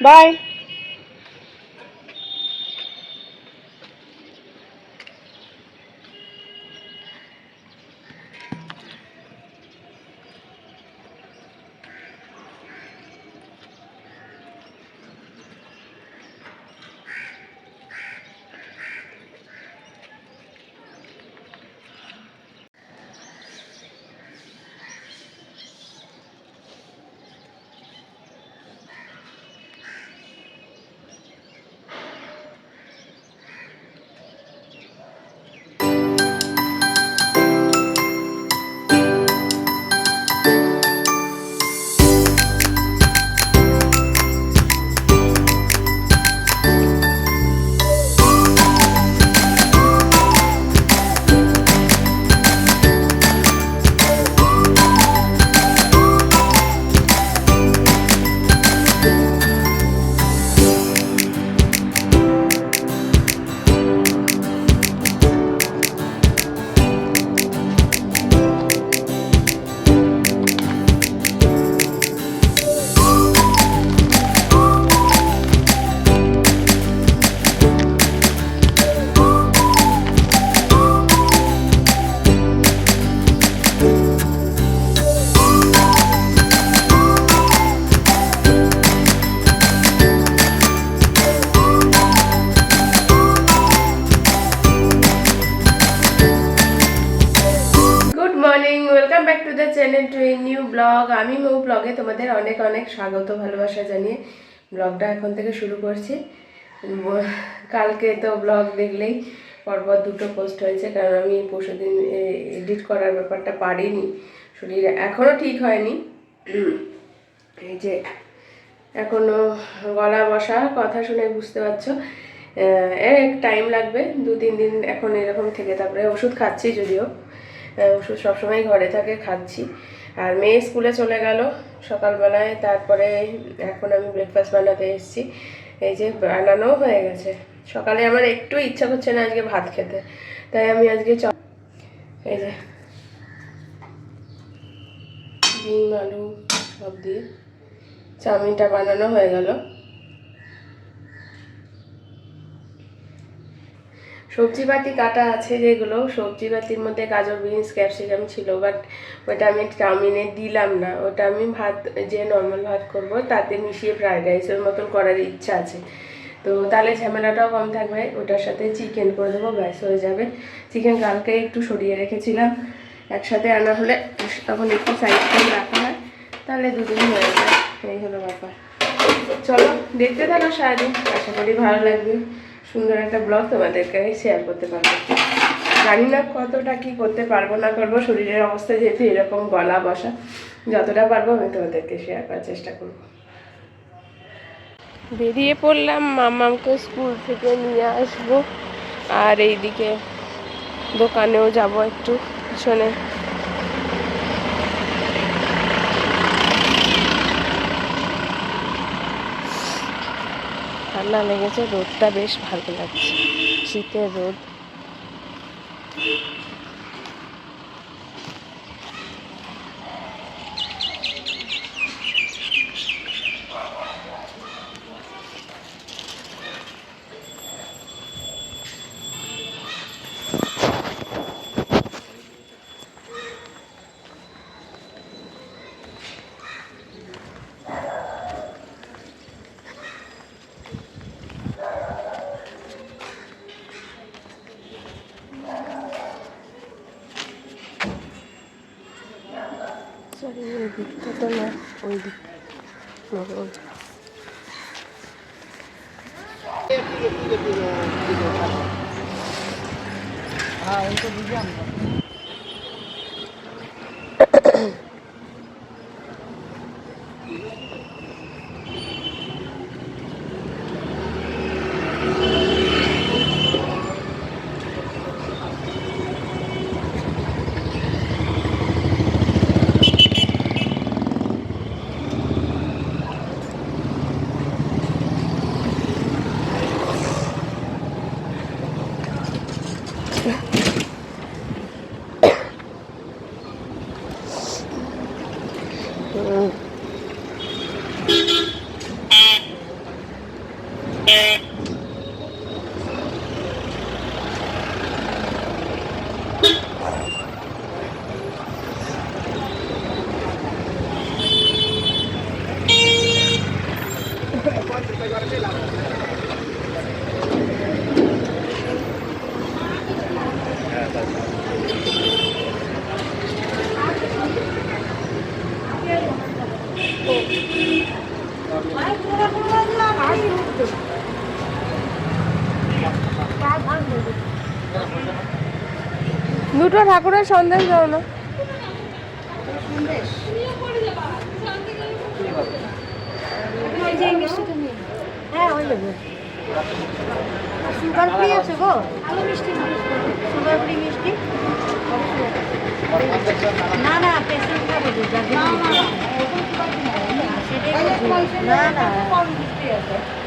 Bye. ব্লগে তোমাদের অনেক অনেক স্বাগত, ভালোবাসা জানিয়ে ব্লগটা এখন থেকে শুরু করছি। কালকে তো ব্লগ দেখলেই পরপর দুটো পোস্ট হয়েছে, কারণ আমি পরশু দিন এডিট করার ব্যাপারটা পারিনি। শরীর এখনও ঠিক হয়নি। এই যে এখনও গলা বসা, কথা শুনে বুঝতে পারছ। এক টাইম লাগবে, দু, তিন দিন এখন এরকম থেকে, তারপরে ওষুধ খাচ্ছি যদিও। ওষুধ সবসময় ঘরে থাকে, খাচ্ছি। আর মেয়ে স্কুলে চলে গেল সকালবেলায়, তারপরে এখন আমি ব্রেকফাস্ট বানাতে এসেছি। এই যে বানানো হয়ে গেছে। সকালে আমার একটু ইচ্ছা করছে না আজকে ভাত খেতে। তাই আমি আজকে চ এই যে ডিম, আলু সব দিয়ে চাউমিনটা বানানো হয়ে গেল। সবজিপাতি কাটা আছে যেগুলো, সবজিপাতির মধ্যে গাজর, বিনস, ক্যাপসিকাম ছিল বাট ওটা আমি চাউমিনে দিলাম না। ওটা আমি ভাত, যে নর্মাল ভাত করব, তাতে মিশিয়ে ফ্রাইড রাইসের মতন করার ইচ্ছা আছে। তো তাহলে ঝামেলাটাও কম থাকবে। ওটার সাথে চিকেন করে দেবো, ব্যাস, হয়ে যাবে। চিকেন কালকে একটু সরিয়ে রেখেছিলাম। একসাথে আনা হলে, তখন একটু সাইড করে রাখা হয়। তাহলে দুদিন হয়ে যায় এই হলো ব্যাপার। চলো, দেখতে থাকো সারাদিন। আশা করি ভালো লাগবে। সুন্দর একটা ব্লগ তোমাদেরকে শেয়ার করতে পারব। জানি না কতটা কি করতে পারব না করব, শরীরের অবস্থা যেহেতু এরকম গলা বসা, যতটা পারব আমি তোমাদেরকে শেয়ার করার চেষ্টা করব। বেরিয়ে পড়লাম মামাকে স্কুল থেকে নিয়ে আসব। আর এইদিকে দোকানেও যাব একটু, পিছনে। ঠান্ডা লেগেছে রোদটা বেশ ভালো লাগছে। শীতের রোদ। हाँ उनको दीजिए हमको দুটো ঠাকুরের সন্দেশ দাও না। হ্যাঁ ওই সুগার ফ্রি আছে গো? মিষ্টি সুগার ফ্রি মিষ্টি? না না পেশেন্টটা বলি না না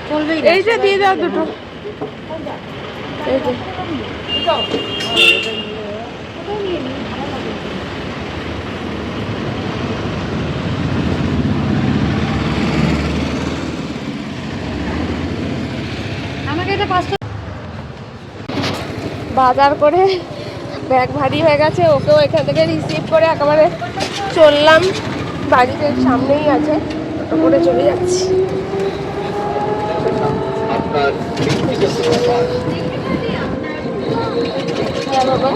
চলবেই এই যে দিয়ে দাও দুটো। এই যে আমাকে এটা পাঁচটা বাজার করে ব্যাগ ভারী হয়ে গেছে ওকেও এখান থেকে রিসিভ করে একেবারে চললাম। বাড়িতে সামনেই আছে টোটো করে চলে যাচ্ছি। হ্যাঁ বাবা।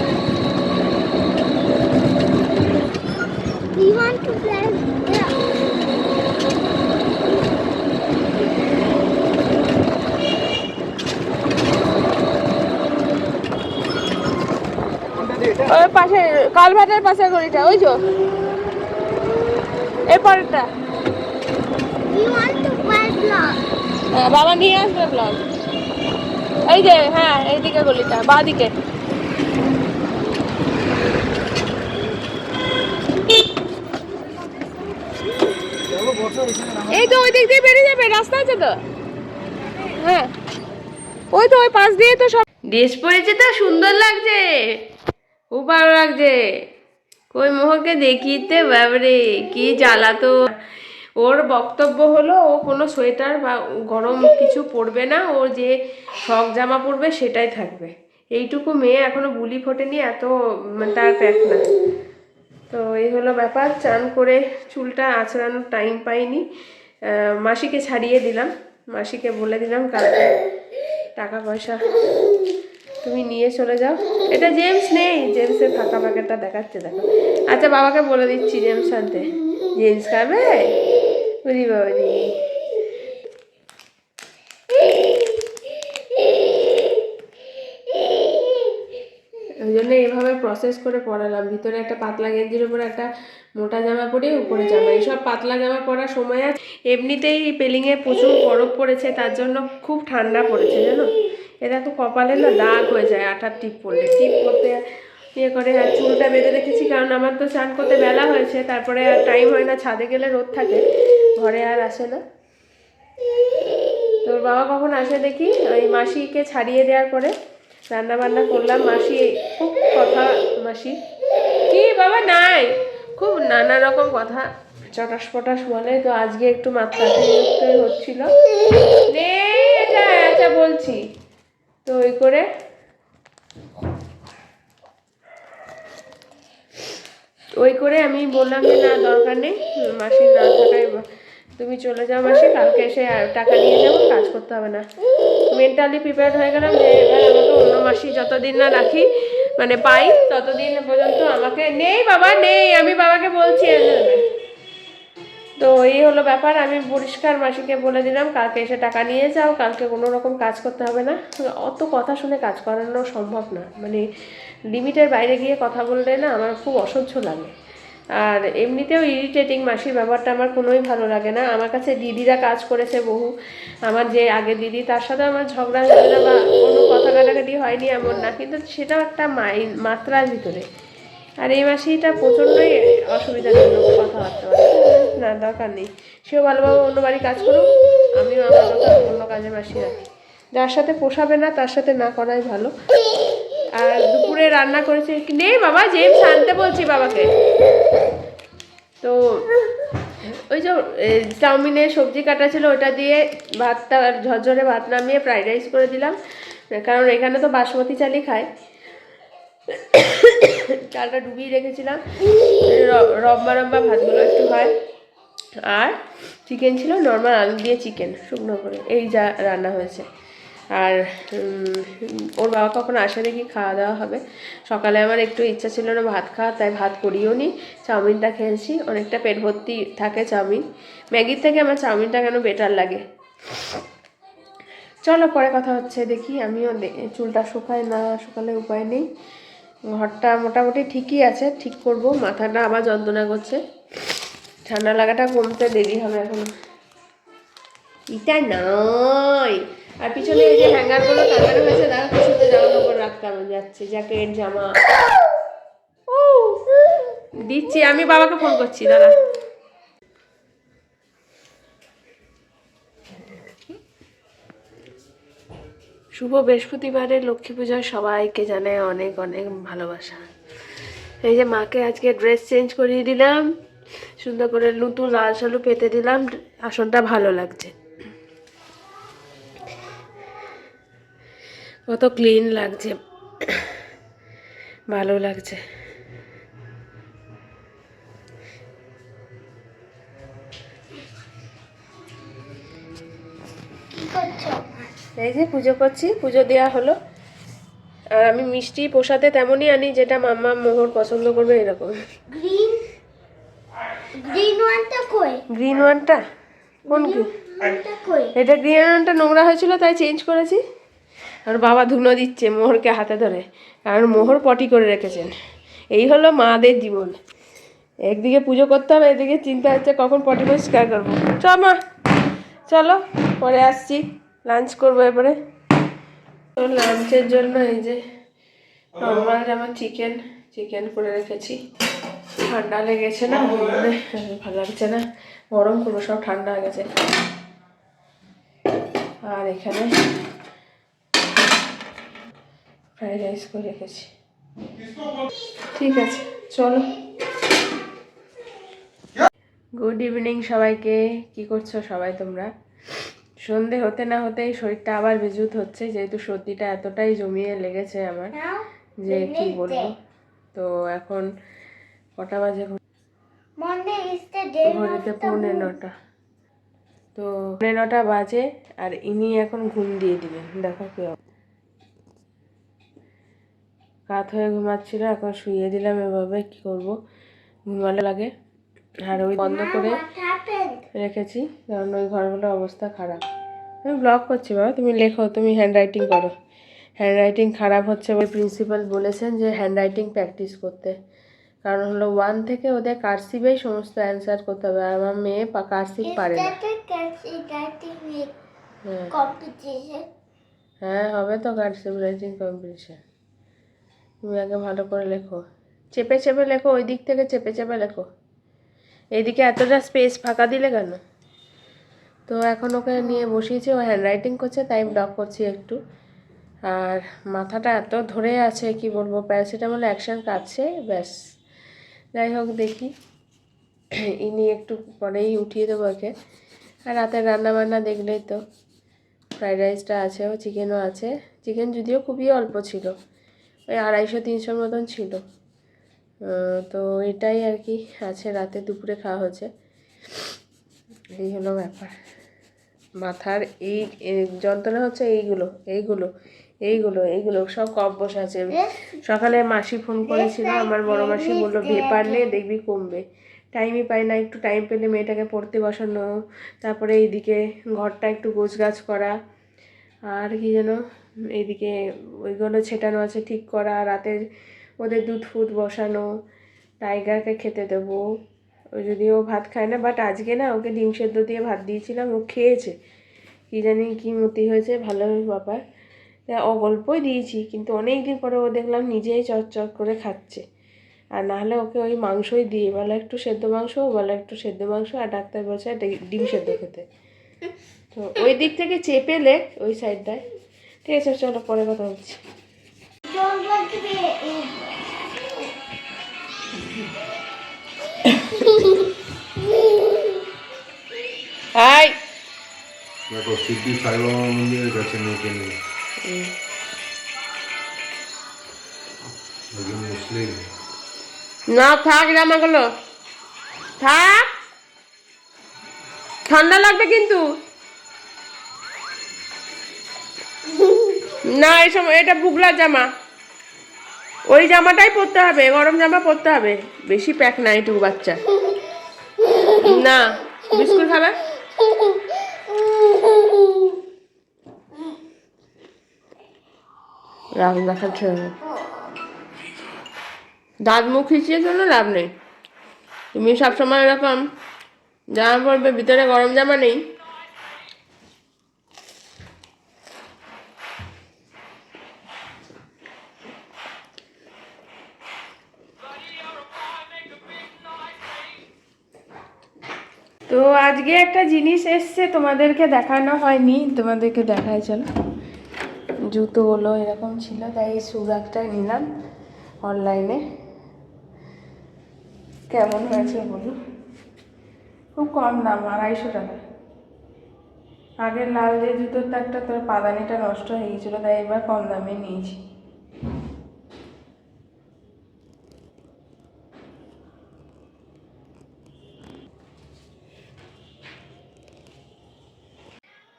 কালভাটের পাশে গলিটা ওই vlog? হ্যাঁ বাবা নিয়ে আসবে ব্লগ এই যে হ্যাঁ এইদিকে গলিটা বাঁ দিকে এই তো ওই দিক দিয়ে বেরিয়ে যাবে রাস্তা আছে তো? হ্যাঁ। ওই তো ওই পাশ দিয়ে তো সব ড্রেস পরেছে তো সুন্দর লাগছে। খুব ভালো লাগছে। কই মোহকে দেখিতে বাবরে কি জ্বালাতো ওর বক্তব্য হলো ও কোনো সোয়েটার বা গরম কিছু পরবে না ও যে শখ জামা পরবে সেটাই থাকবে। এইটুকু মেয়ে এখনও বুলি ফোটেনি এত উম, তার প্যাক না। তো এই হলো ব্যাপার চান করে চুলটা আঁচড়ানোর টাইম পাইনি। মাসিকে ছাড়িয়ে দিলাম। মাসিকে বলে দিলাম কালকে টাকা পয়সা তুমি নিয়ে চলে যাও। এটা জেমস নেই। জেমসের ফাঁকা প্যাকেটটা দেখাচ্ছে, দেখো। আচ্ছা বাবাকে বলে দিচ্ছি জেমস আনতে। জেমস খাবে? বুঝি বাবাজি। ওই জন্য এইভাবে প্রসেস করে পরালাম ভিতরে একটা পাতলা গেঞ্জির উপরে একটা মোটা জামা পরে উপরে জামা। এইসব পাতলা জামা পরার সময় আছে এমনিতেই পেলিংয়ে প্রচুর বরফ পড়েছে, তার জন্য খুব ঠান্ডা পড়েছে, জানো? এ দেখো কপালে না দাগ হয়ে যায় আঠার টিপ পড়লে। টিপ করতে ইয়ে করে আর চুলটা বেঁধে রেখেছি, কারণ আমার তো চান করতে বেলা হয়েছে, তারপরে আর টাইম হয় না, ছাদে গেলে রোদ থাকে, ঘরে আর আসে না। তোর বাবা কখন আসে দেখি? ওই মাসিকে ছাড়িয়ে দেওয়ার পরে রান্না বান্না করলাম, মাসি খুব কথা, মাসি, কি বাবা নাই? খুব নানা রকম কথা, চটাস পটাস বলে, তো আজকে একটু মাত্রাতিরিক্ত হচ্ছিল। এটা আচ্ছা বলছি। তো ওই করে ওই করে আমি বললাম যে, না, দরকার নেই মাসি না থাকায় বা- তুমি চলে যাও মাসি, কালকে এসে টাকা নিয়ে যাব, কাজ করতে হবে না। মেন্টালি প্রিপেয়ার হয়ে গেলাম যে, এবার আমাকে অন্য মাসি যতদিন না রাখি মানে পাই, ততদিন পর্যন্ত আমাকে নেই বাবা, নেই, আমি বাবাকে বলছি তো এই হলো ব্যাপার। আমি পরিষ্কার মাসিকে বলে দিলাম, কালকে এসে টাকা নিয়ে যাও, কালকে কোনো রকম কাজ করতে হবে না। অত কথা শুনে কাজ করানো সম্ভব না। মানে লিমিটের বাইরে গিয়ে কথা বললে না আমার খুব অসহ্য লাগে। আর এমনিতেও ইরিটেটিং মাসির ব্যাপারটা আমার কোনোই ভালো লাগে না। আমার কাছে দিদিরা কাজ করেছে বহু। আমার যে আগে দিদি, তার সাথে আমার ঝগড়া ঝগড়া বা কোনো কথা কাটাকাটি হয়নি এমন না, কিন্তু সেটাও একটা মাত্রার ভিতরে। আর এই মাসিটা প্রচণ্ডই অসুবিধাজনক কথাবার্তা। না, দরকার নেই। সেও ভালোভাবে অন্য বাড়ি কাজ করুক, আমিও আমার অন্য কাজে মাসি রাখি। যার সাথে পোষাবে না, তার সাথে না করাই ভালো। আর দুপুরে রান্না করেছে নেই বাবা, জেমস আনতে বলছি বাবাকে। তো, ওই যে চাউমিনে সবজি কাটা ছিল, ওটা দিয়ে ভাতটা, ঝরঝরে ভাত নামিয়ে ফ্রাইড রাইস করে দিলাম। কারণ এখানে তো বাসমতি চালই খায়। চালটা ডুবিয়ে রেখেছিলাম। র- রম্বা রম্বা ভাতগুলো একটু হয়। আর চিকেন ছিল নর্মাল আলু দিয়ে চিকেন শুকনো করে। এই যা রান্না হয়েছে। আর ওর বাবা কখন আসে দেখি, খাওয়া দাওয়া হবে। সকালে আমার একটু ইচ্ছা ছিল না ভাত খাওয়া তাই ভাত করিও নি। চাউমিনটা খেয়েছি। অনেকটা পেট ভর্তি থাকে চাউমিন। ম্যাগির থেকে আমার চাউমিনটা কেন বেটার লাগে? চলো, পরে কথা হচ্ছে। দেখি, আমিও চুলটা শুকায় না শুকালে উপায় নেই। ঘরটা মোটামুটি ঠিকই আছে, ঠিক করব। মাথাটা আবার যন্ত্রণা করছে। ঠান্ডা লাগাটা কমতে দেরি হবে এখন। এটা নয়। আর পিছনে এই যে হ্যাঙ্গারগুলো টাঙানো হয়েছে কি সুন্দর জামা কাপড় রাখতে হবে যাচ্ছে জ্যাকেট জামা। দিচ্ছি আমি বাবাকে ফোন করছি দাদা শুভ বৃহস্পতিবারের লক্ষ্মী পূজায় সবাইকে জানাই অনেক অনেক ভালোবাসা। এই যে মাকে আজকে ড্রেস চেঞ্জ করিয়ে দিলাম। সুন্দর করে নতুন লাল সালু পেতে দিলাম আসনটা ভালো লাগছে। কত ক্লিন লাগছে। ভালো লাগছে। এই যে পুজো করছি পুজো দেওয়া হলো। আর আমি মিষ্টি প্রসাদে তেমনই আনি যেটা মাম্মা মোহর পছন্দ করবে এরকম। গ্রিন গ্রিন ওয়ানটা কই? গ্রিন ওয়ানটা কোন কি এটা গ্রিন ওয়ানটা নোংরা হয়েছিল তাই চেঞ্জ করেছি। আর বাবা ধুনো দিচ্ছে মোহরকে হাতে ধরে কারণ মোহর পটি করে রেখেছেন। এই হলো মাদের জীবন। একদিকে পুজো করতে হবে এদিকে চিন্তা হচ্ছে কখন পটি পরিষ্কার করব। চ মা চলো পরে আসছি। লাঞ্চ করব এবারে। তো লাঞ্চের জন্য এই যে নর্মাল যেমন চিকেন চিকেন করে রেখেছি। ঠান্ডা লেগেছে না ভালো লাগছে না। গরম করব সব ঠান্ডা হয়ে গেছে। আর এখানে ফ্রাইড রাইস করে রেখেছি। ঠিক আছে চলো। গুড ইভিনিং সবাইকে কি করছ সবাই তোমরা? সন্ধে হতে না হতেই শরীরটা আবার বিজুত হচ্ছে যেহেতু সর্দিটা এতটাই জমিয়ে লেগেছে আমার যে কি বলব? তো এখন কটা বাজে ঘড়িতে পৌনে নটা। তো পৌনে নটা বাজে আর ইনি এখন ঘুম দিয়ে দিবেন দেখো কি কাত হয়ে ঘুমাচ্ছিল এখন শুইয়ে দিলাম এভাবে কি করব? ঘুমালে লাগে। আর ওই বন্ধ করে রেখেছি কারণ ওই ঘরগুলোর অবস্থা খারাপ। আমি ব্লগ করছি বাবা তুমি লেখো তুমি হ্যান্ড রাইটিং করো। হ্যান্ড রাইটিং খারাপ হচ্ছে ওই প্রিন্সিপাল বলেছেন যে হ্যান্ড রাইটিং প্র্যাকটিস করতে। কারণ হলো ওয়ান থেকে ওদের কার্সিভেই সমস্ত অ্যান্সার করতে হবে। আর আমার মেয়ে কার্সিভ পারে না। হ্যাঁ। হ্যাঁ হবে তো কার্সিভ রাইটিং কম্পিটিশন তুমি আগে ভালো করে লেখো। চেপে চেপে লেখো ওই দিক থেকে চেপে চেপে লেখো। এইদিকে এতটা স্পেস ফাঁকা দিলে কেন? তো এখন ওকে নিয়ে বসিয়েছি ও হ্যান্ড রাইটিং করছে তাই ব্লক করছি একটু। আর মাথাটা এত ধরে আছে কি বলব প্যারাসিটামল অ্যাকশন কাটছে ব্যাস। যাই হোক, দেখি। ইনি একটু পরেই উঠিয়ে দেবো ওকে। আর রাতের রান্না বান্না দেখলেই তো ফ্রাইড রাইসটা আছে, ও চিকেনও আছে। চিকেন যদিও খুবই অল্প ছিল, ওই আড়াইশো, তিনশোর মতন ছিল। তো এটাই আর কি আছে, রাতে দুপুরে খাওয়া হচ্ছে এই হলো ব্যাপার। মাথার এই যন্ত্রণা হচ্ছে এইগুলো এইগুলো। এইগুলো এইগুলো সব কপ বসে আছে সকালে মাসি ফোন করেছিল আমার বড় মাসি বলল ভেপার নে দেখবি কমবে। টাইমই পাই না একটু টাইম পেলে মেয়েটাকে পড়তে বসানো তারপরে এইদিকে ঘরটা একটু গোছগাছ করা আর কি যেন এইদিকে ওইগুলো ছেটানো আছে ঠিক করা রাতে ওদের দুধ ফুদ বসানো টাইগারকে খেতে দেবো। ও যদিও ভাত খায় না বাট আজকে না ওকে ডিম সেদ্ধ দিয়ে ভাত দিয়েছিলাম ও খেয়েছে। কী জানি কী মতি হয়েছে ভালো ব্যাপার। অল্পই দিয়েছি, কিন্তু অনেক দিন পরে ও দেখলাম নিজেই চটচট করে খাচ্ছে। আর নাহলে ওকে ওই মাংসই দিই, বলে একটু সেদ্ধ মাংস, বলে একটু সেদ্ধ মাংস, আর ডাক্তার বলছে ডিম সেদ্ধ খেতে। তো ওই দিক থেকে চেপে লেখ ওই সাইডটায়। ঠিক আছে, চলো পরে কথা হচ্ছে দেখো, সিদ্ধি সাইবাবা মন্দিরের কাছে নিয়ে না, থাক জামাগুলো। থাক। ঠান্ডা লাগবে কিন্তু। না, এই সময় এটা বুগলার জামা। ওই জামাটাই পরতে হবে, গরম জামা পরতে হবে। বেশি প্যাক না এটুকু বাচ্চা। না, বিস্কুট খাবে? রাগ দেখাচ্ছে দাঁত মুখ খিচিয়ে জন্য লাভ নেই। তুমি সবসময় এরকম জামা পরবে, ভিতরে গরম জামা নেই। তো আজকে একটা জিনিস এসছে তোমাদেরকে দেখানো হয়নি। তোমাদেরকে দেখায়, চলো। জুতোগুলো এরকম ছিল, তাই এই সুরাকটা নিলাম অনলাইনে কেমন হয়েছে বলুন? খুব কম দাম, আড়াইশো টাকা। আগের লাল যে জুতোর তাকটা তোর পাদানিটা নষ্ট হয়ে গেছিল তাই এবার কম দামে নিয়েছি।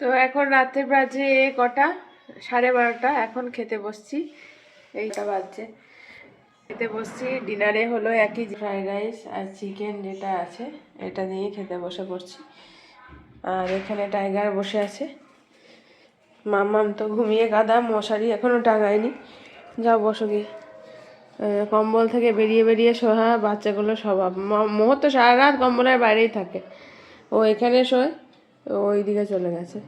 তো এখন রাতে বাজে কটা? সাড়ে বারোটা, এখন খেতে বসছি। এইটা বাজছে। খেতে বসছি, ডিনারে হলো একই ফ্রাইড রাইস আর চিকেন যেটা আছে, এটা দিয়ে খেতে বসে পড়ছি। আর এখানে টাইগার বসে আছে। মামাম তো ঘুমিয়ে গাদা মশারি এখনও টাঙায়নি। যাও বসো গিয়ে। কম্বল থেকে বেরিয়ে বেরিয়ে শোয়া, বাচ্চাগুলো স্বভাব ম- মোহ তো সারা রাত কম্বলের বাইরেই থাকে। ও এখানে শোয় ওই দিকে চলে গেছে।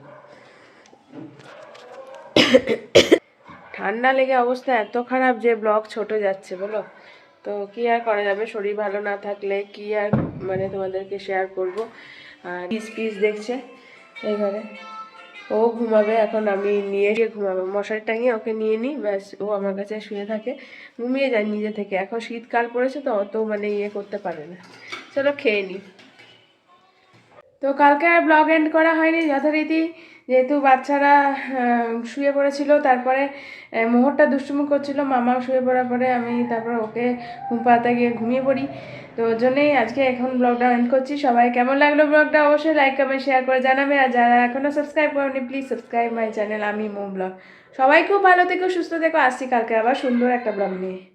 ঠান্ডা লেগে অবস্থা এত খারাপ যে ব্লগ ছোট যাচ্ছে, বলো? তো কি আর করা যাবে? শরীর ভালো না থাকলে কি আর মানে তোমাদেরকে শেয়ার করব? আর পিস পিস দেখছে এই ঘরে ও ঘুমাবে, এখন আমি নিয়ে গিয়ে ঘুমাবো। মশারি টাঙিয়ে ওকে নিয়ে নিই, ব্যাস, ও আমার কাছে শুয়ে থাকে। ঘুমিয়ে যায় নিজে থেকে। এখন শীতকাল পড়েছে তো অত মানে ইয়ে করতে পারে না। চলো খেয়ে নিই। তো কালকে আর ব্লগ এন্ড করা হয়নি, যথারীতি যেহেতু বাচ্চারা শুয়ে পড়েছিল, তারপরে মোহরটা দুষ্টুমি করছিল মামা শুয়ে পড়ার পরে আমি তারপর ওকে ঘুম পাড়াতে গিয়ে ঘুমিয়ে পড়ি। তো ওর জন্যই আজকে এখন ব্লগটা এন্ড করছি। সবাই কেমন লাগল ব্লগটা? অবশ্যই লাইক কমেন্ট শেয়ার করে জানাবে। আর যারা এখনও সাবস্ক্রাইব করেনি প্লিজ সাবস্ক্রাইব মাই চ্যানেল আমি মো ব্লগ। সবাই খুব ভালো থেকো, সুস্থ থেকো। আসছি কালকে আবার সুন্দর একটা ব্লগ নিয়ে।